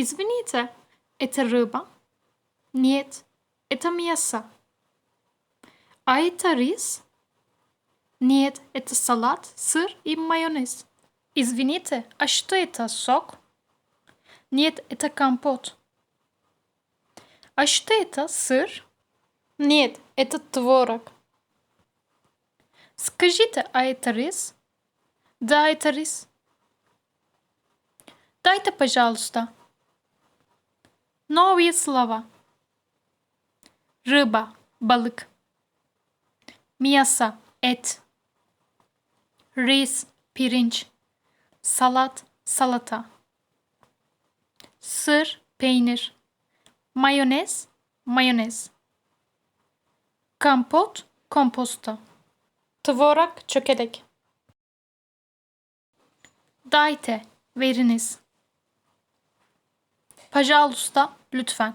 Извините, это рыба? Нет, это мясо. А это рис? Нет, это салат, сыр и майонез. Извините, а что это, сок? Нет, это компот. А что это, сыр? Нет, это творог. Скажите, а это рис? Да, это рис. Дайте, пожалуйста. Novaya Slava. Rıba, balık. Miyasa, et. Reis, pirinç. Salat, salata. Sır, peynir. Mayonez, mayonez. Kampot, komposta. Tvorak, çökelek. Dayte, veriniz. Pajal Usta lütfen.